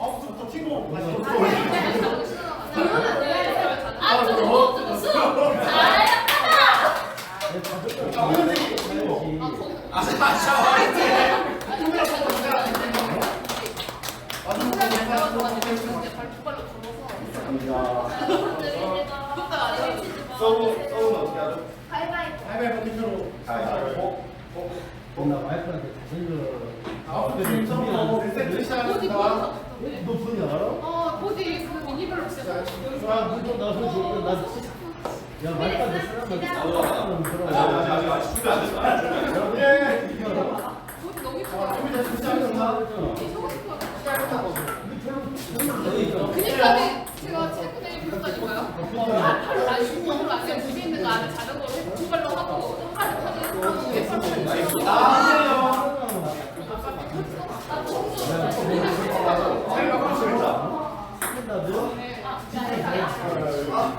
아부터 튀고 다시 아, 저거 뭐, 수! 잘했다! 서브 서브는 어떻게 하죠? 가위바위보. 가위바위보 대표로 가위바위보 나 와이프한테 자전거 아홉 대 서브 세트 시작하겠습니다 너 분이 알아? 어, 보디 그 미니별로 진짜 아, 그거 나서 지금 나 야, 와이프한테 쓰라면 쓰라면 들어. 아직 아직 아직 준비 안 됐어 예 보디 너무 아, 예쁘다. 준비 됐어 시작하겠습니다 저거 싶어. 시작하겠다고 그니까 제가 최근에 불렀다니까요. 아니, 중국으로 안 돼. 부디 있는 거 안에 자전거로 두 발로 하고 한 발로 타는 예쁜 거. 아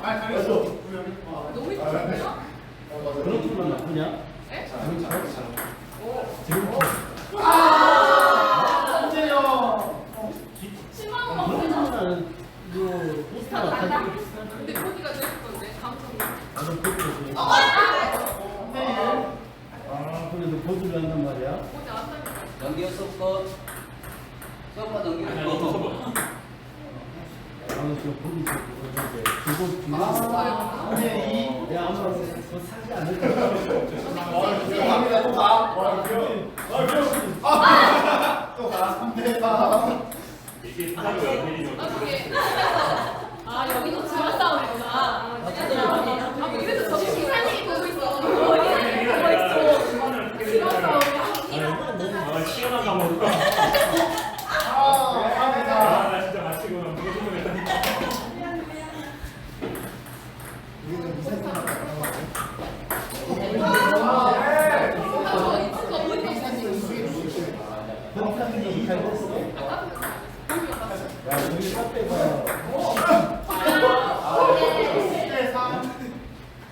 아, 가겠어 너무 예쁘다. 그런 쪽만 나쁘냐? 네? 지금 선재요 10만 원 먹는 그러면은 그 포스터가 가지고 근데 보디가 제일 예쁜데 감성이. 나도 보고 아, 근데 너 보드를 한단 말이야? 보디 안 사니까. 넘겨 섞어 섞어 넘겨 나는 지금 보기 좋고 그거 뒤로 아, 선재 야, 아마 그거 사지 않을 거야. 이 갑니다 또가 또가 3대 4 나중에. 아, 여기도 지마 싸움이구나. 아, 뭐 이래서 저기 시간이 보고 있어. 어디에 보고 있어. 지마 싸움이야. 아, 시원한 거 먹을까? 아, 감사합니다. 아, 나 진짜 마시고 되게 궁금했다니까. 아, 이쁜 거 보니까 현상이 잘 됐어? 야, 여기 카페가 10대 3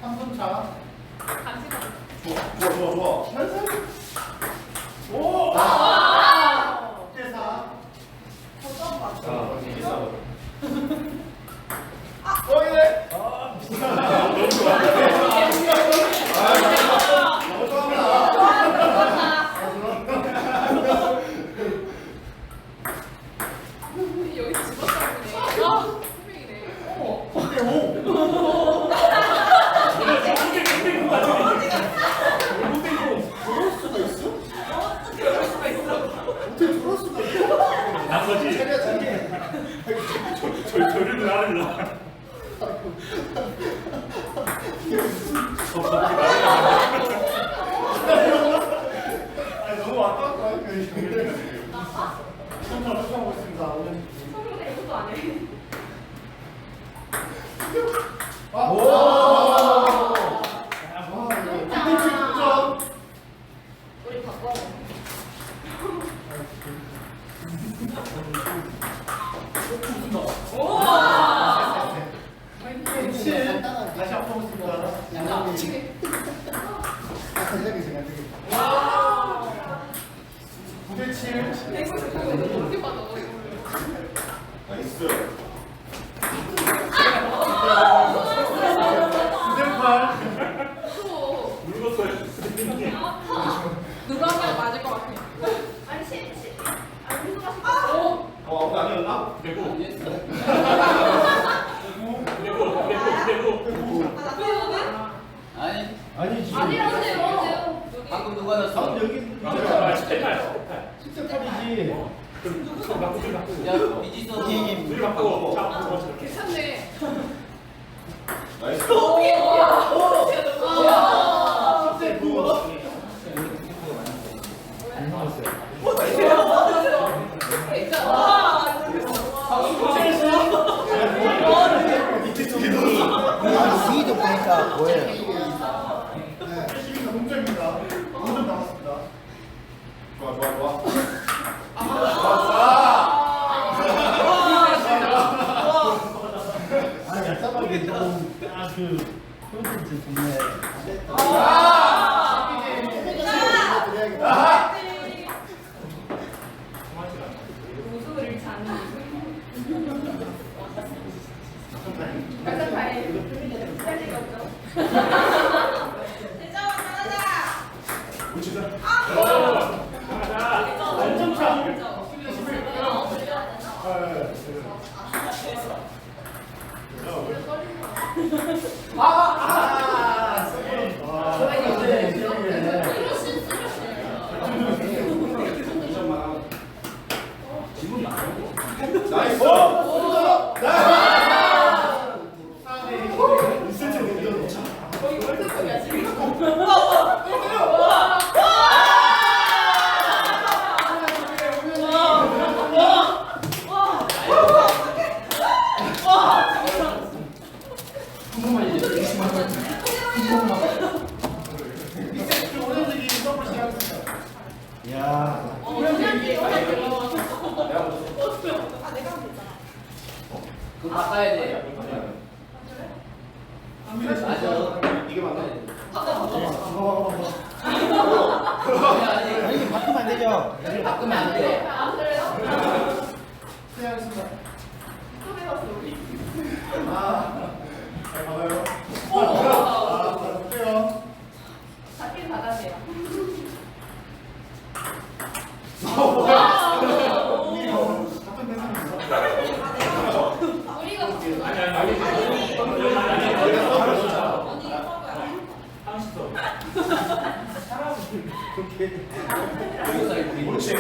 3분 차 좋아 좋아 좋아 오! 10대 4 어, 이래. 너무 좋아합니다. 여기 지마 싸움이네. 아, 분명이네. 10대 5. 난 거지. 체리야, 체리. 저, 저리도 나를 아니, 너무 왔다 갔다 하니까 이게. 정말 수고하고 있습니다. 오늘. 성룡이 이것도 안 해. 아, 오! 와, 이거. 콘텐츠 득점. 우리 바꿔. 칠. 다시 한번 보겠습니다. 구대 칠. 엑스 그거 어떻게 받아? 나이스. 구대 팔. 또 늙었어요. 누가 하면 맞을 것 같아. 아니, 시, 시. 아, 무슨 맛이 오, 어, 아무도 아니었나? 대구, 안 대구, 대구, 대구, 대구. 아니 아니 지금 아니라는데요. 방금 누가 아, 넣었어 여기 아, 18, 10대 8이지. 좀 바꾸고, 좀 바꾸고. 야 비지선 둘이 바꾸고. 자, 바꾸고. 괜찮네. 아, 아. 사람을 그렇게 그렇지.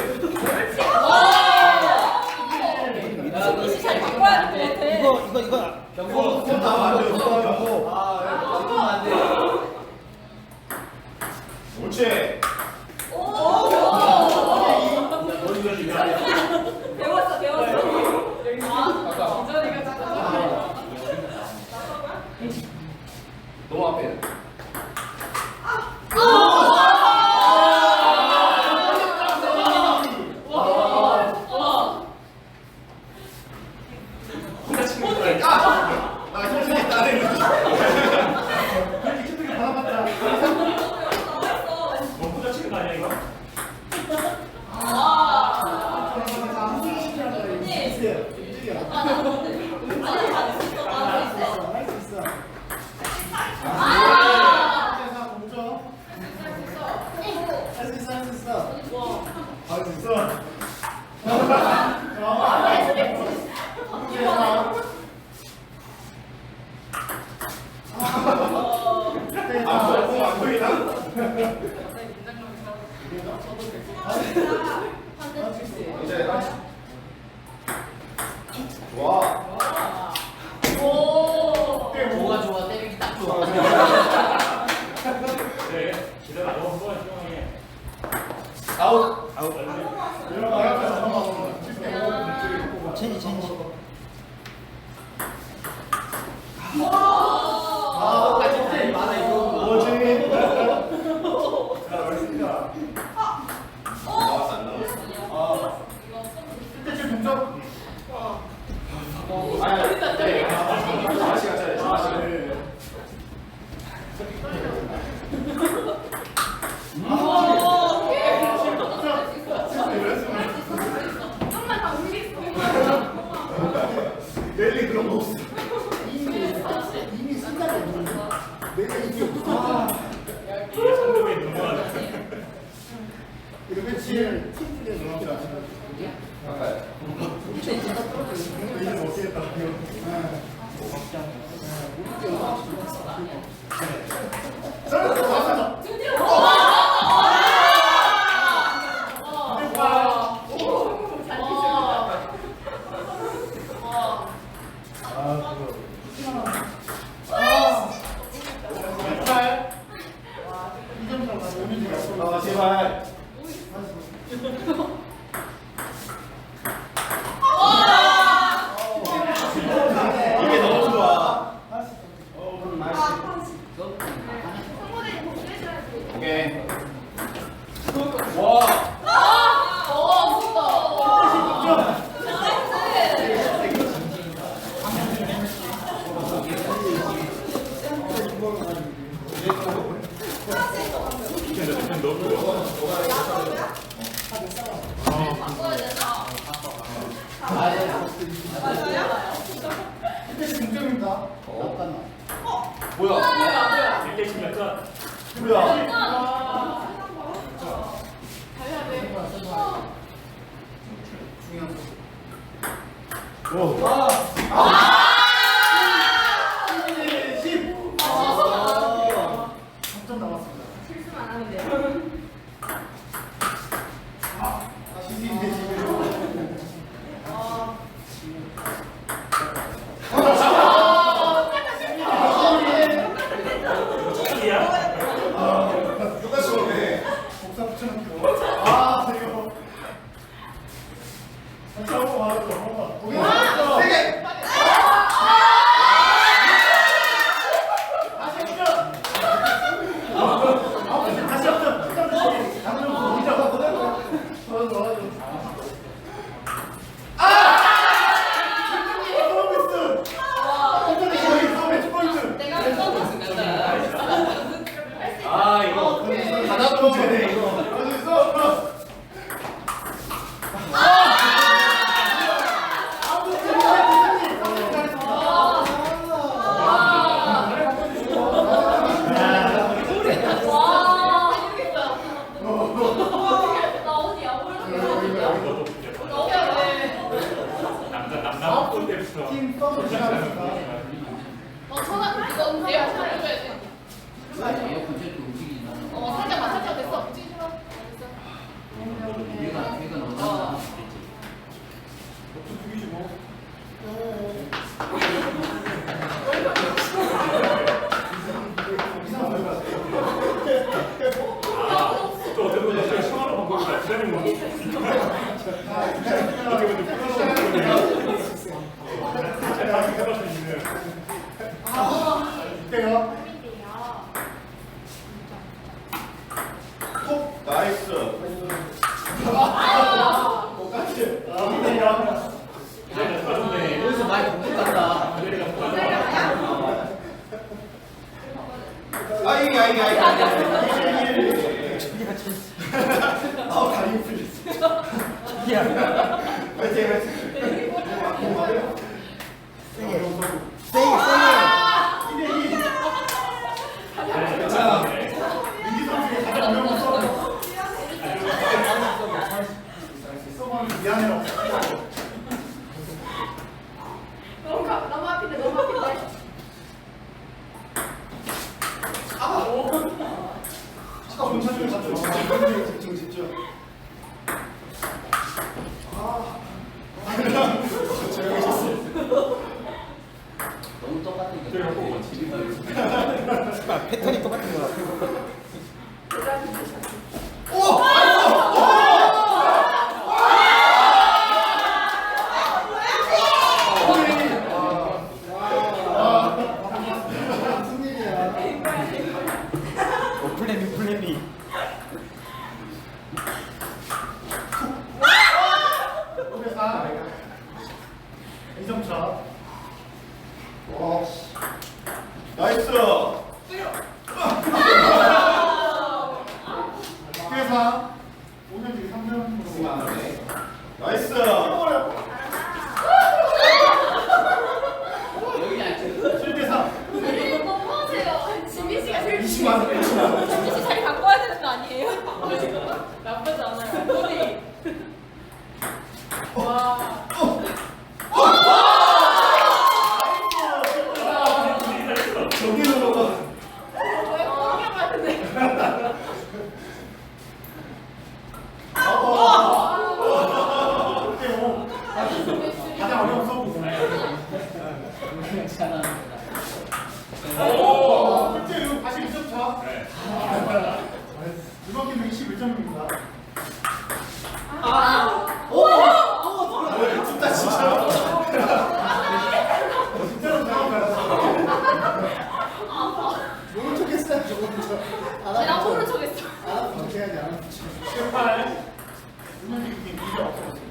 이시 잘 바꿔야 될 것 같아. 이거 이거 이거 경고 경고 경고. 아, 경고 안 돼. 그렇지. 아, 그거. 바꿔야 되나? 맞아요? 이게 중점인가? 어? 뭐야? 뭐야? 1대신 약간 뭐야? 약간 달려야 돼. 어. 중요한 거. 오. Thank you. 와. 나 모른 척했어. 알아서 어떻게 해야 돼? 제발. 눈물 흘리기 미리 없어.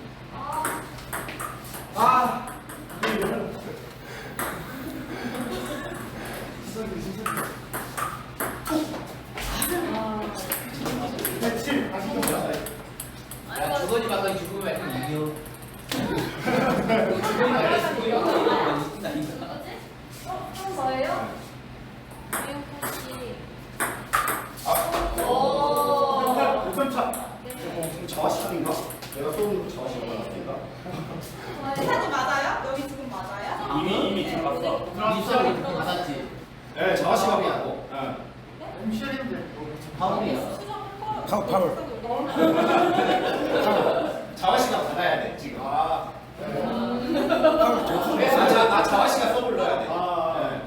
이미 이미 지금 봤어. 입사를 받았지. 네, 정확히 확인하고. 홈시어인데 파울이야. 파울, 파울. 자화 씨가 받아야 돼 지금. 아, 파울 네, 아, 아 자화 씨가 써불러야 돼. 아, 네.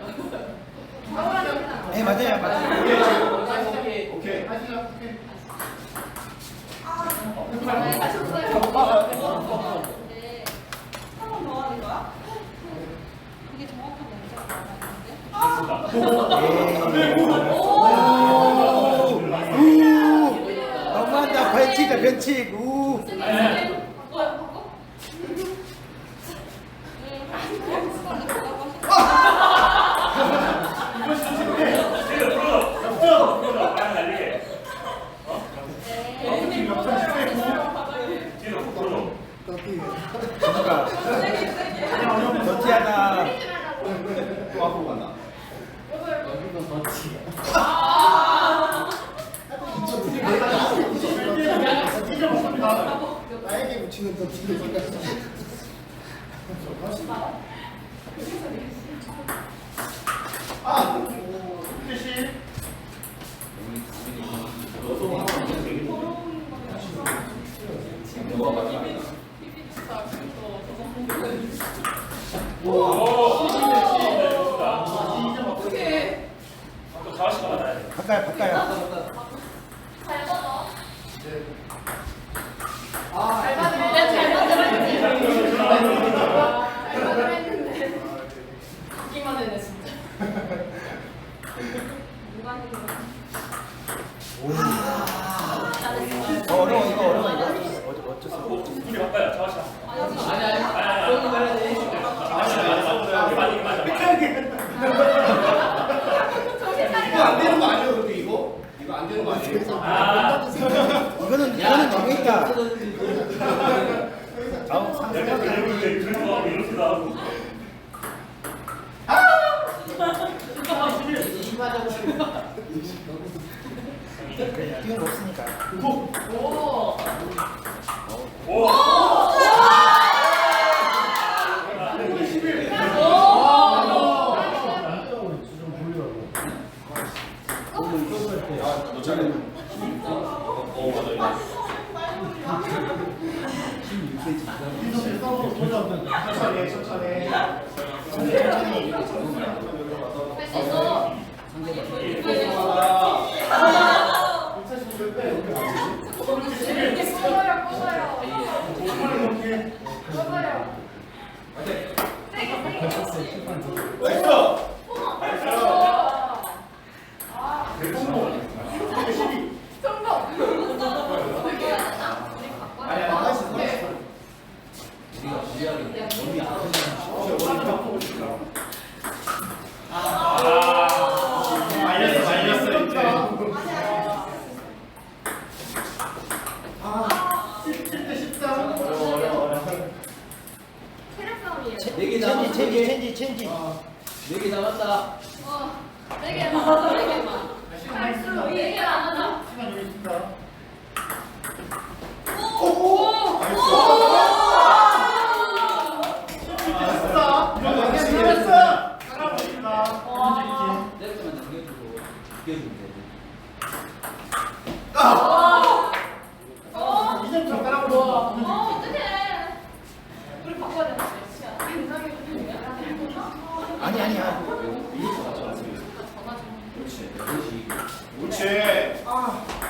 네, 맞아요, 맞아요. 오케이, 오케이. 오케이. 오케이. 아, 아, 아, 아, 아, 아, 아, 너무한다 변칙이다 변칙 우. 뭐야 그거? 뒤로 풀어. 풀어. 발 날리게. 뒤로 풀어. 누가 더티 하나. 또 앞으로 간다. 나에게 묻히는 더 지금 아, 뜻이 뭐가 맞나? 어떻게 또 자화시간 받아야 돼. 바꿔요 바꿔요. 잘 받아 네. 잘 받으면 잘 받으면 듣기만 해네 진짜 누가 했는 거야? 어, 어려워 이거 어려워 이거 어쩌 어쩔 수 없어. 둘이 바꿔요. 자화시간. 아니 아니. 아니, 아니. 그런 거 말해야 돼. 자화시간 써보세요. 이거 맞아, 이거 맞아. 이거 안 되는 거 아니에요, 근데 이거? 이거 안 되는 거 아니에요? 아. 이거는 이거는 정해있다. 아우 내가 상상하기 이렇게 들고 하고 이렇게도 하고. 띄운 거 없으니까. 오. 너 잘해. 어, 맞아. 민석 싸우고 도전. 천천히, 천천히. 천천히. 할수 있어 뽑아요 뽑아요 이렇게. 뽑아요 우리가 무리하게 몸이 아프면 말렸어, 말렸어, 이제. 아, 17대 13. 체력 싸움이에요 네개 체인지 남았다. 체인지 체인지 체인지. 네개 남았다. 어, 네 개만, 네 개만. 할수 네 개만 하자. 시간 여기 있습니다. 오, 오, 됐어. 이런 거 됐어. 따라보겠습니다. 와. 내려가면 당겨주고 비켜주면 돼. 어, 이제부터 어, 따라보겠습니다. 어떡해. 우리 바꿔야 되나? 굉장히 아니 아니야. 그렇지. 그렇지. 그렇지. 아.